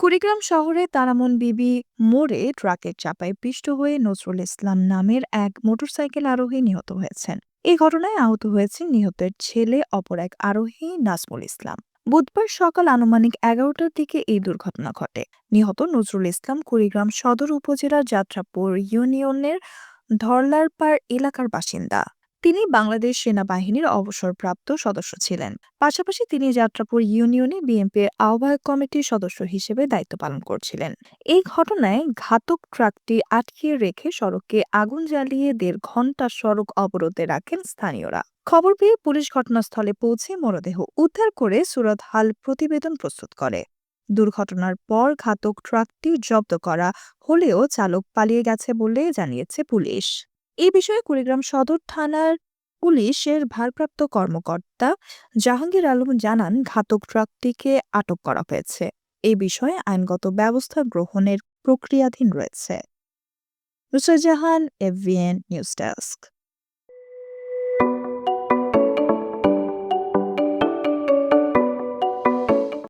কুড়িগ্রাম শহরে তারামন বিবি মোড়ে ট্রাকের চাপায় পিষ্ট হয়ে নজরুল ইসলাম নামের এক মোটরসাইকেল আরোহী নিহত হয়েছেন। এই ঘটনায় আহত হয়েছেন নিহতের ছেলে, অপর এক আরোহী নাজমুল ইসলাম। বুধবার সকাল আনুমানিক এগারোটার দিকে এই দুর্ঘটনা ঘটে। নিহত নজরুল ইসলাম কুড়িগ্রাম সদর উপজেলার যাত্রাপুর ইউনিয়নের ধরলারপাড় এলাকার বাসিন্দা। তিনি বাংলাদেশ সেনাবাহিনীর অবসরপ্রাপ্ত সদস্য ছিলেন। পাশাপাশি তিনি যাত্রাপুর ইউনিয়নে বিএনপির আহ্বায়ক কমিটির সদস্য হিসেবে দায়িত্ব পালন করছিলেন। এই ঘটনায় ঘাতক ট্রাকটি আটকে রেখে সড়কে আগুন জ্বালিয়ে দেড় ঘণ্টা সড়ক অবরোধে রাখেন স্থানীয়রা। খবর পেয়ে পুলিশ ঘটনাস্থলে পৌঁছে মরদেহ উদ্ধার করে সুরত হাল প্রতিবেদন প্রস্তুত করে। দুর্ঘটনার পর ঘাতক ট্রাকটি জব্দ করা হলেও চালক পালিয়ে গেছে বলে জানিয়েছে পুলিশ। এই বিষয়ে কুড়িগ্রাম সদর থানার পুলিশের ভারপ্রাপ্ত কর্মকর্তা জাহাঙ্গীর আলম জানান, ঘাতক ট্রাকটিকে আটক করা হয়েছে। এ বিষয়ে আইনগত ব্যবস্থা গ্রহণের প্রক্রিয়াধীন রয়েছে। Nusrat Jahan AVN news desk.